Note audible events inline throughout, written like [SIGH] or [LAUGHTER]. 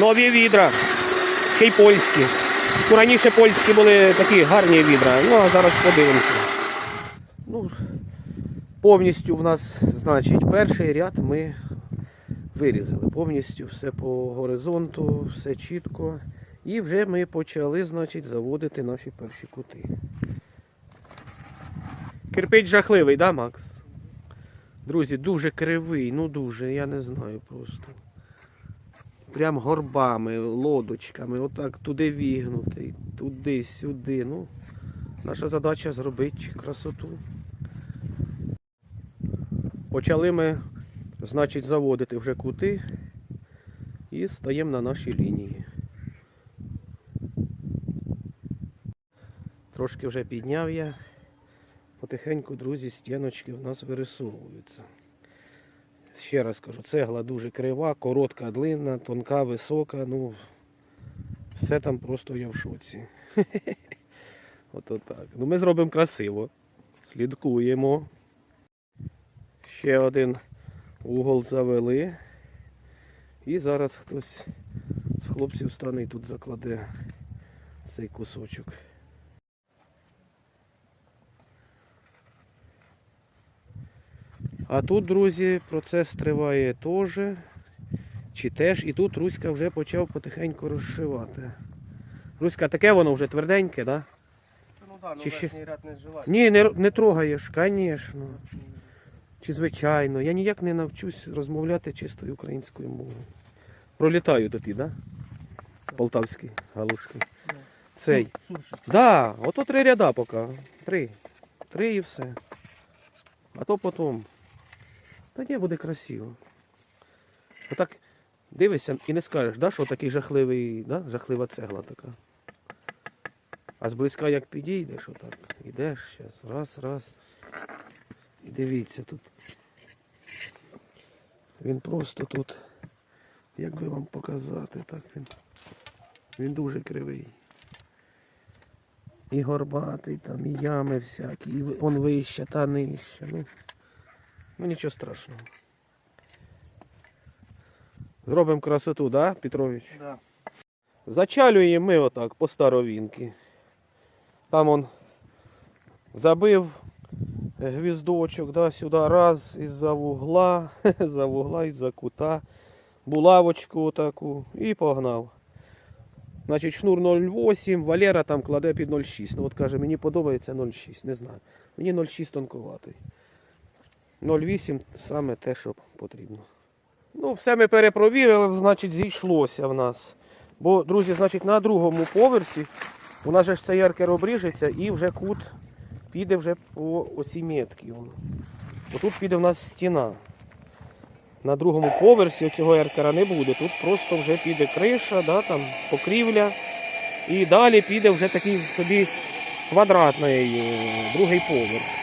Нові відра. Ще й польські. Ну, раніше польські були такі гарні відра. Ну, а зараз подивимося. Ну, повністю в нас, значить, перший ряд ми вирізали. Повністю все по горизонту, все чітко. І вже ми почали, значить, заводити наші перші кути. Кирпич жахливий, да, Макс? Друзі, дуже кривий, ну дуже, я не знаю просто. Прям горбами, лодочками, отак туди вігнутий, туди, сюди. Ну, наша задача зробити красоту. Почали ми, значить, заводити вже кути і стаємо на нашій лінії. Трошки вже підняв я. Потихеньку, друзі, стіночки в нас вирисовуються. Ще раз кажу, цегла дуже крива, коротка, длинна, тонка, висока. Ну, все там просто я в шоці. [LAUGHS] Ото так. Ну, ми зробимо красиво. Слідкуємо. Ще один угол завели. І зараз хтось з хлопців стане і тут закладе цей кусочок. А тут, друзі, процес триває теж. Чи теж, і тут Руська вже почав потихеньку розшивати. Руська, таке воно вже тверденьке, так? Да? Ну так, ну Чи ще- верхній ряд не. Ні, не, не трогаєш, звісно. Чи звичайно. Я ніяк не навчусь розмовляти чистою українською мовою. Пролітаю тобі? Да? Полтавський галушки. Цей. Суршик. Да, ото три ряда поки. Три. Три і все. А то потім. Та ні, буде красиво. Отак дивишся і не скажеш, да, що такий жахливий, да, жахлива цегла така. А зблизька як підійдеш, отак. Ідеш зараз, раз, раз. І дивіться тут. Він просто тут, як би вам показати, так він. Він дуже кривий. І горбатий там, і ями всякі, і он вище та нижче. Ну, ну нічого страшного. Зробимо красоту, да, Петрович? Да. Зачалюємо ми отак по старовінки. Там он забив гвіздочок, да, сюди раз із-за вугла, [LAUGHS] за вугла із-за кута, булавочку таку і погнав. Значить, шнур 0,8, Валера там кладе під 0,6. Ну от каже, мені подобається 0,6, не знаю. Мені 0,6 тонкуватий. 0,8 саме те, що потрібно. Ну, все ми перепровірили, значить, зійшлося в нас. Бо, друзі, значить, на другому поверсі у нас же ж цей яркер обріжеться і вже кут піде вже по оцій метці. Отут піде в нас стіна. На другому поверсі цього яркера не буде. Тут просто вже піде криша, да, там, покрівля. І далі піде вже такий собі квадратний другий поверх.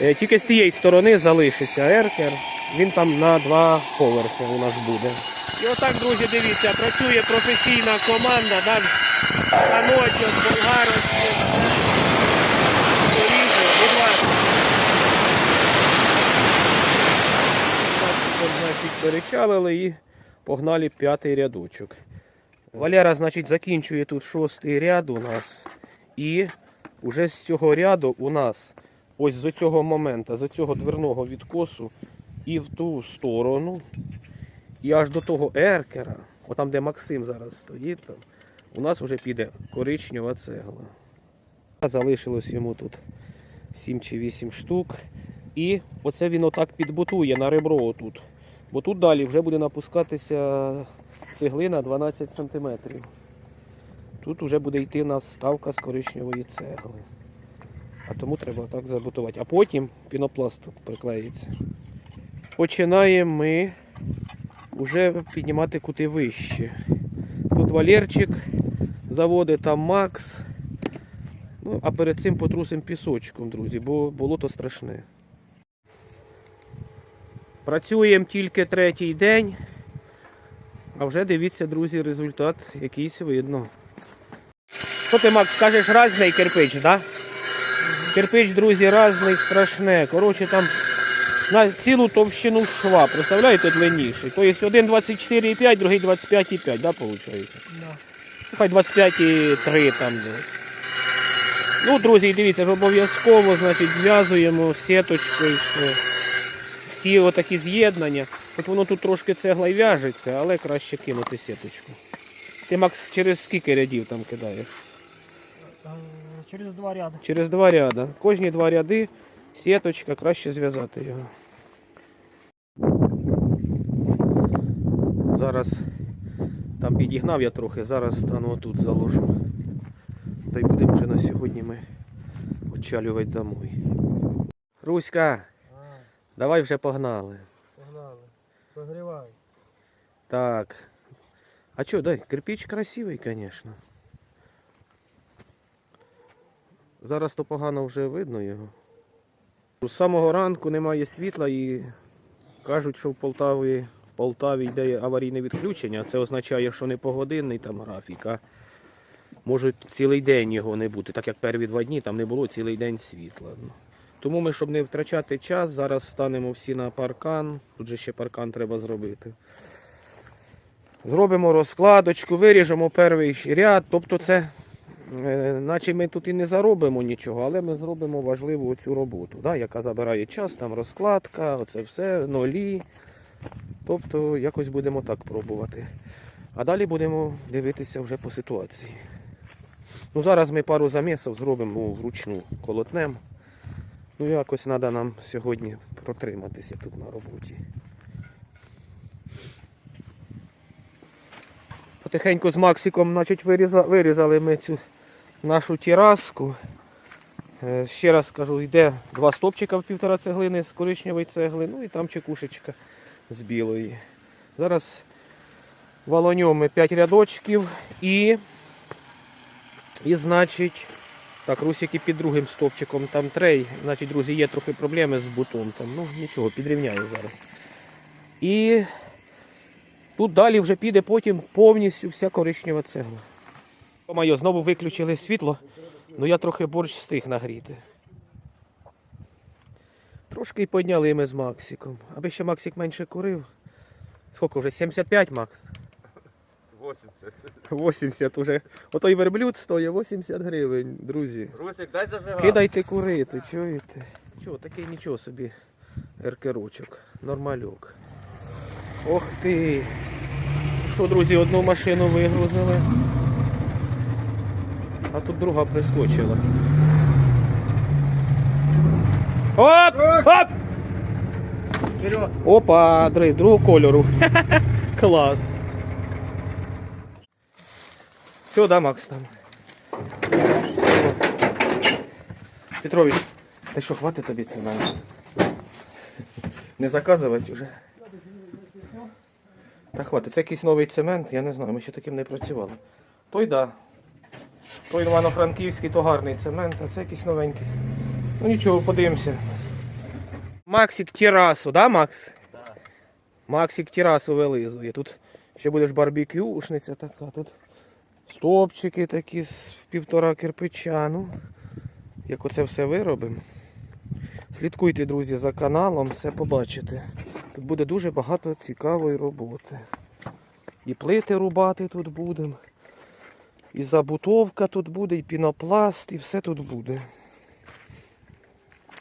Е, Тільки з тієї сторони залишиться еркер. Він там на два поверхи у нас буде. І отак, друзі, дивіться, працює професійна команда, да, станочок, болгарочки. Поріже, будь ласка. Значить, перечалили і погнали п'ятий рядочок. Валера, значить, закінчує тут шостий ряд у нас. І вже з цього ряду у нас ось з цього моменту, з цього дверного відкосу і в ту сторону, і аж до того еркера, отам, де Максим зараз стоїть, там, у нас вже піде коричнева цегла. Залишилось йому тут 7 чи 8 штук. І оце він отак підбутує на ребро отут. Бо тут далі вже буде напускатися цеглина 12 см. Тут вже буде йти у нас ставка з коричневої цегли. А тому треба так забутувати. А потім пінопласт приклеїться. Починаємо ми вже піднімати кути вище. Тут Валерчик заводить, там Макс. Ну, а перед цим потрусимо пісочком, друзі, бо болото страшне. Працюємо тільки третій день. А вже дивіться, друзі, результат якийсь видно. Що ти, Макс, скажеш разний кирпич, так? Да? Кирпич, друзі, разний, страшне. Коротше, там на цілу товщину шва. Представляєте, длинніший. Тобто один 24,5, другий 25,5, да, виходить? Да. Хай 25,3 там десь. Ну, друзі, дивіться ж обов'язково, значить, зв'язуємо сіточкою. що Всі отакі з'єднання. Хоч воно тут трошки цегла й в'яжеться, але краще кинути сіточку. Ти, Макс, через скільки рядів там кидаєш? Через два ряди. Через два ряда. Кожні два ряди сіточка, краще зв'язати його. Зараз там підігнав я трохи, зараз стану отут заложу. Та й будемо вже на сьогодні ми очалювати домой. Руська, давай вже погнали. Погнали. Прогрівай. Так. А что, дай, кирпич красивий, конечно. Зараз то погано вже видно його. З самого ранку немає світла і кажуть, що в Полтаві, в Полтаві йде аварійне відключення. Це означає, що не погодинний там графік, а може цілий день його не бути. Так як перві два дні там не було цілий день світла. Тому ми, щоб не втрачати час, зараз станемо всі на паркан. Тут же ще паркан треба зробити. Зробимо розкладочку, виріжемо перший ряд. Тобто це, наче ми тут і не заробимо нічого, але ми зробимо важливу цю роботу, да, яка забирає час, там розкладка, оце все, нолі. Тобто якось будемо так пробувати. А далі будемо дивитися вже по ситуації. Ну, зараз ми пару замісів зробимо ну, вручну колотнем. Ну якось треба нам сьогодні протриматися тут на роботі. Потихеньку з Максиком значить, вирізали ми цю нашу тераску. Е, Ще раз скажу, йде два стопчика в півтора цеглини з коричневої цегли, ну і там чекушечка з білої. Зараз волоньом 5 рядочків і, і значить, так, русики під другим стопчиком там трей. Значить, друзі, є трохи проблеми з бутом. Ну нічого, підрівняю зараз. І Тут далі вже піде потім повністю вся коричнева цегла. Моє, знову виключили світло, ну я трохи борщ встиг нагріти. Трошки й підняли ми з Максиком. Аби ще Максик менше курив. Скільки вже? 75 Макс? 80. 80 уже. Отой верблюд стоїть 80 гривень, друзі. Русик, дай зажигати. Кидайте курити, чуєте? Чого, такий нічого собі еркерочок, нормальок. Ох ти. Що, друзі, одну машину вигрузили. А тут друга прискочила. Оп! Оп! Вперед! Опа, дрей, другого кольору. [LAUGHS] Клас. Все, да, Макс там. Петрович, ти що, хватить тобі це навіть? Не заказувати вже. Та хватить, це якийсь новий цемент, я не знаю, ми ще таким не працювали. Той да. Той Івано-Франківський, то гарний цемент, а це якийсь новенький. Ну нічого, подивимося. Максик терасу, да, Макс? Максик терасу вилизує. Тут ще будеш барбекюшниця така. Тут стопчики такі з півтора кирпича. Ну, як оце все виробимо. Слідкуйте, друзі, за каналом, все побачите. Тут буде дуже багато цікавої роботи. І плити рубати тут будемо. І забутовка тут буде, і пінопласт, і все тут буде.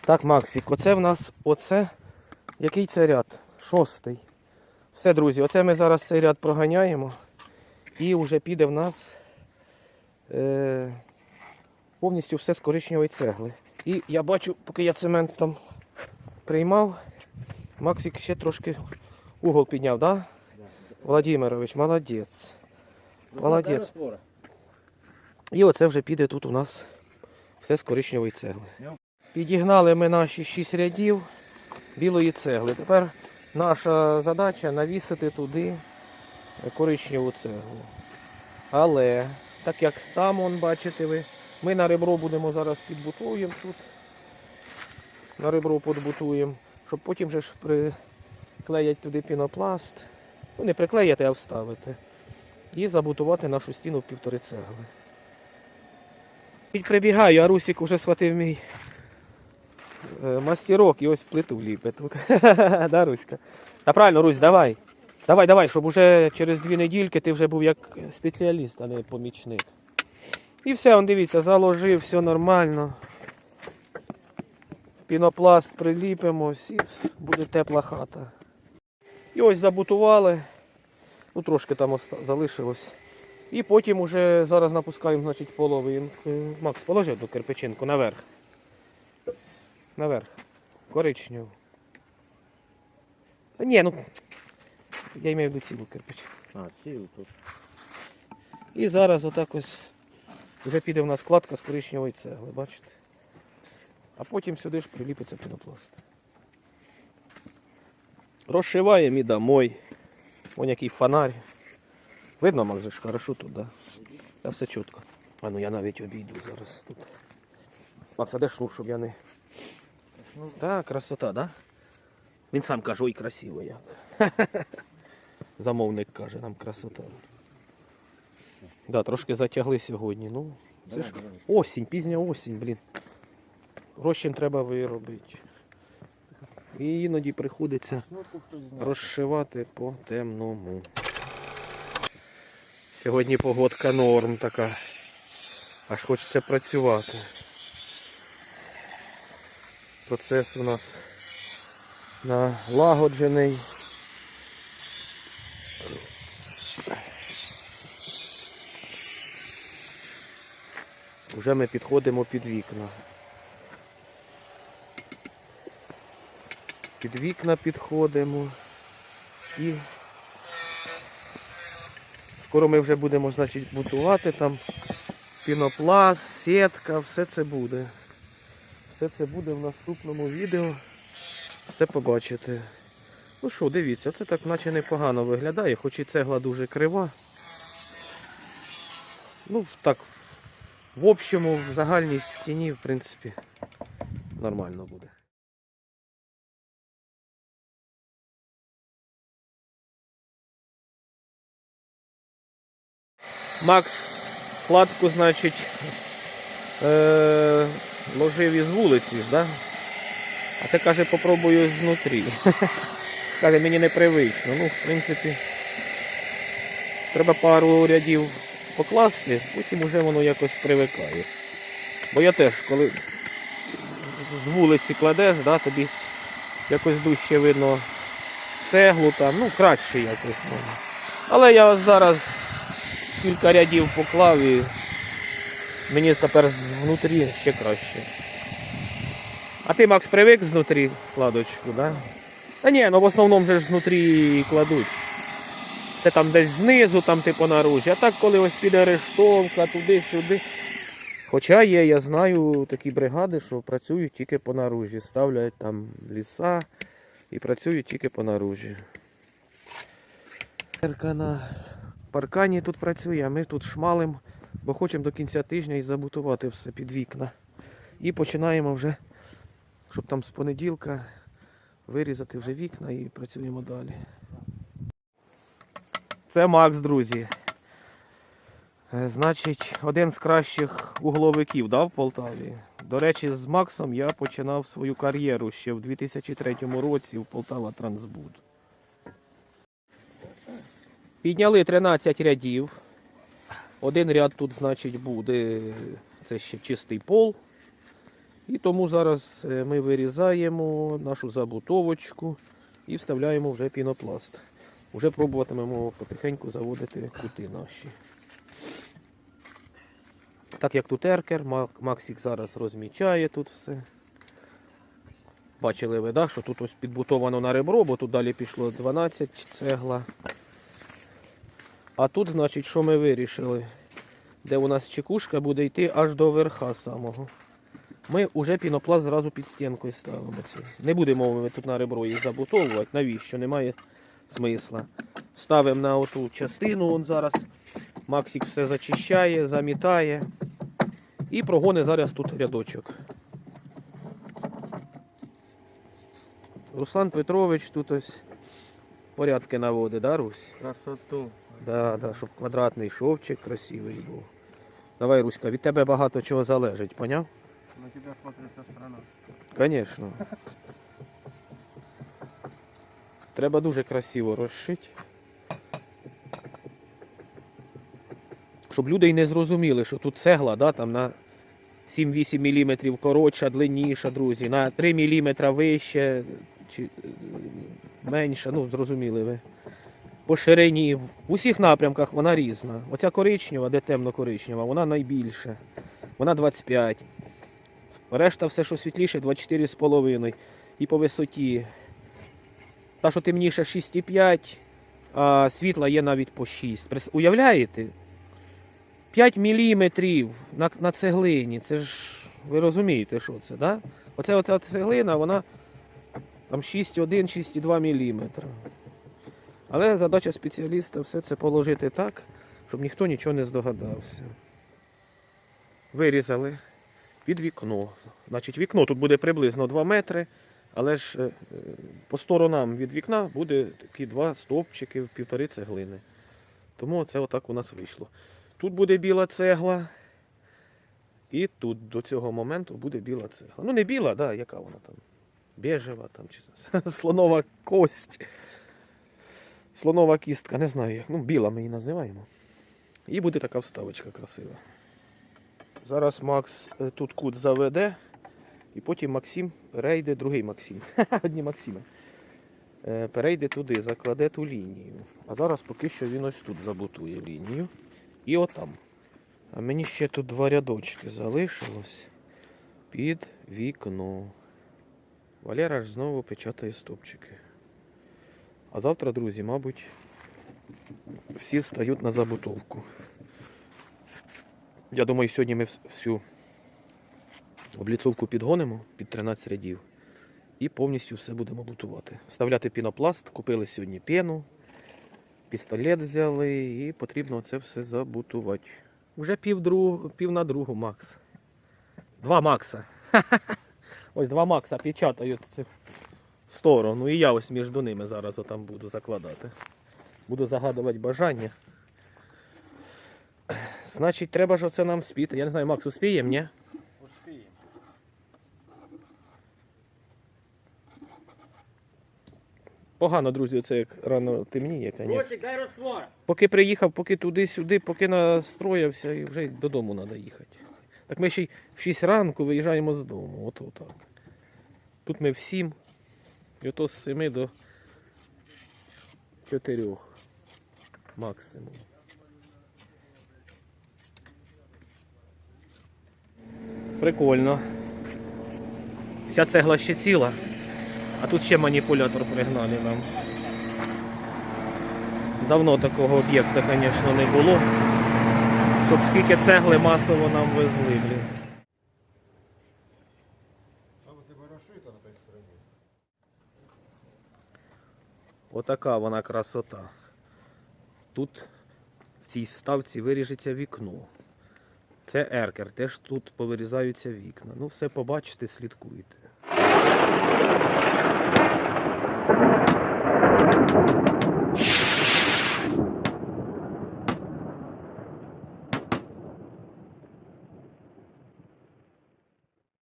Так, Максик, оце в нас, оце, який це ряд? Шостий. Все, друзі, оце ми зараз цей ряд проганяємо. І вже піде в нас е, повністю все з коричневої цегли. І я бачу, поки я цемент там приймав, Максик ще трошки угол підняв, так? Да? Владимирович, молодець. Молодець. І оце вже піде тут у нас все з коричневої цегли. Підігнали ми наші 6 рядів білої цегли. Тепер наша задача навісити туди коричневу цеглу. Але, так як там, он, бачите ви, ми на ребро будемо зараз підбутуємо тут. На ребро підбутуємо, щоб потім же ж приклеять туди пінопласт. Ну не приклеяти, а вставити. І забутувати нашу стіну в півтори цегли. Прибігаю, а Русик уже схватив мій е, мастерок і ось плиту ліпить тут. [LAUGHS] да, Руська? Та правильно, Русь, давай. Давай, давай, щоб уже через дві недільки ти вже був як спеціаліст, а не помічник. І все, он дивіться, заложив, все нормально. Пінопласт приліпимо, всі, буде тепла хата. І ось забутували. Ну, трошки там залишилось. І потім уже зараз напускаємо, значить, половинку. Макс, положи одну кирпичинку наверх. Наверх. Коричневу. Та ні, ну. Я маю в виду цілу кирпичину. А, цілу тут. І зараз отак ось вже піде в нас складка з коричневої цегли, бачите? А потім сюди ж приліпиться пінопласт. Розшиваємо і домой. Вон який фонарь. Видно, Макс, же ж хорошо тут, да? Та все чітко. А ну я навіть обійду зараз тут. Макс, а де шнур, щоб я не. Так, красота, да? Він сам каже, ой, красиво як. [LAUGHS] Замовник каже, нам красота. Да, трошки затягли сьогодні. Ну, це ж осінь, пізня осінь, блін. Розчин треба виробити. І іноді приходиться розшивати по темному. Сьогодні погодка норм така. Аж хочеться працювати. Процес у нас налагоджений. Вже ми підходимо під вікна. Під вікна підходимо. І скоро ми вже будемо, значить, будувати там пінопласт, сітка, все це буде. Все це буде в наступному відео. Все побачите. Ну що, дивіться, це так наче непогано виглядає, хоч і цегла дуже крива. Ну, так, в общому, в загальній стіні, в принципі, нормально буде. Макс кладку, значить, е- ложив із вулиці, да? а це каже, попробую знутрі. [LAUGHS] каже, мені непривично. Ну, в принципі, треба пару рядів покласти, потім уже воно якось привикає. Бо я теж, коли з вулиці кладеш, да, тобі якось дужче видно цеглу там, ну краще якось. ну. Але я зараз кілька рядів поклав і мені тепер знутрі ще краще. А ти, Макс, привик знутрі кладочку, да? Та ні, ну в основному же ж знутрі кладуть. Це там десь знизу, там типу наружі. А так, коли ось піде рештовка, туди-сюди. Хоча є, я знаю такі бригади, що працюють тільки по наружі. Ставлять там ліса і працюють тільки по наружі. Перка на паркані тут працює, а ми тут шмалим, бо хочемо до кінця тижня і забутувати все під вікна. І починаємо вже, щоб там з понеділка вирізати вже вікна і працюємо далі. Це Макс, друзі. Е, Значить, один з кращих угловиків да, в Полтаві. До речі, з Максом я починав свою кар'єру ще в 2003 році в Полтава Трансбуд. Підняли 13 рядів. Один ряд тут, значить, буде. Це ще чистий пол. І тому зараз е, ми вирізаємо нашу забутовочку і вставляємо вже пінопласт. Уже пробуватимемо потихеньку заводити кути наші. Так як тут еркер, Максик зараз розмічає тут все. Бачили ви, да, що тут ось підбутовано на ребро, бо тут далі пішло 12 цегла. А тут, значить, що ми вирішили? Де у нас чекушка буде йти аж до верха самого. Ми вже пінопласт зразу під стінкою ставимо. Не будемо ми тут на ребро їх забутовувати. Навіщо? Немає смисла. Ставимо на оту частину, он зараз Максик все зачищає, замітає. І прогони зараз тут рядочок. Руслан Петрович тут ось порядки наводить, да, Русь? Красоту. Да, да, щоб квадратний шовчик красивий був. Давай, Руська, від тебе багато чого залежить, поняв? На тебя смотрит вся страна. Звісно. Треба дуже красиво розшити. Щоб люди й не зрозуміли, що тут цегла, да, там на 7-8 мм коротша, длинніша, друзі, на 3 мм вище чи е, менша, ну зрозуміли ви. По ширині, в усіх напрямках вона різна. Оця коричнева, де темно-коричнева, вона найбільша. Вона 25. Решта все, що світліше, 24,5. І по висоті. Та, що темніше 6,5, а світла є навіть по 6. Уявляєте? 5 міліметрів на, на цеглині. Це ж ви розумієте, що це, да? Оце оця цеглина, вона там 6,1-6,2 міліметра. Але задача спеціаліста все це положити так, щоб ніхто нічого не здогадався. Вирізали під вікно. Значить, вікно тут буде приблизно 2 метри, але ж е, е, по сторонам від вікна буде такі два стовпчики в півтори цеглини. Тому це отак у нас вийшло. Тут буде біла цегла. І тут до цього моменту буде біла цегла. Ну не біла, да, яка вона там? Бежева там чи [LAUGHS] слонова кость. Слонова кістка, не знаю як. Ну, біла ми її називаємо. І буде така вставочка красива. Зараз Макс е, тут кут заведе, і потім Максим перейде, другий Максим. [LAUGHS] Одні Максими. Е, Перейде туди, закладе ту лінію. А зараз поки що він ось тут забутує лінію. І отам. А мені ще тут два рядочки залишилось під вікно. Валера ж знову печатає стопчики. А завтра, друзі, мабуть, всі стають на забутовку. Я думаю, сьогодні ми всю обліцовку підгонимо під 13 рядів і повністю все будемо бутувати. Вставляти пінопласт, купили сьогодні пену, пістолет взяли і потрібно це все забутувати. Вже пів, друг, пів на другу, Макс. Два Макса. [LAUGHS] Ось два Макса печатають сторону. І я ось між ними зараз отам буду закладати. Буду загадувати бажання. Значить, треба ж оце нам спіти. Я не знаю, Макс, успіємо, ні? Успеем. Погано, друзі, це як рано темніє. Росик, дай раствор. Поки приїхав, поки туди-сюди, поки настроївся і вже додому треба їхати. Так ми ще й в 6 ранку виїжджаємо з дому. От так. Тут ми в 7. І ото з 7 до 4 максимум. Прикольно. Вся цегла ще ціла. А тут ще маніпулятор пригнали нам. Давно такого об'єкта, звісно, не було. Щоб скільки цегли масово нам везли, блін. Отака вона красота. Тут в цій ставці виріжеться вікно. Це еркер, теж тут повирізаються вікна. Ну, все побачите, слідкуйте.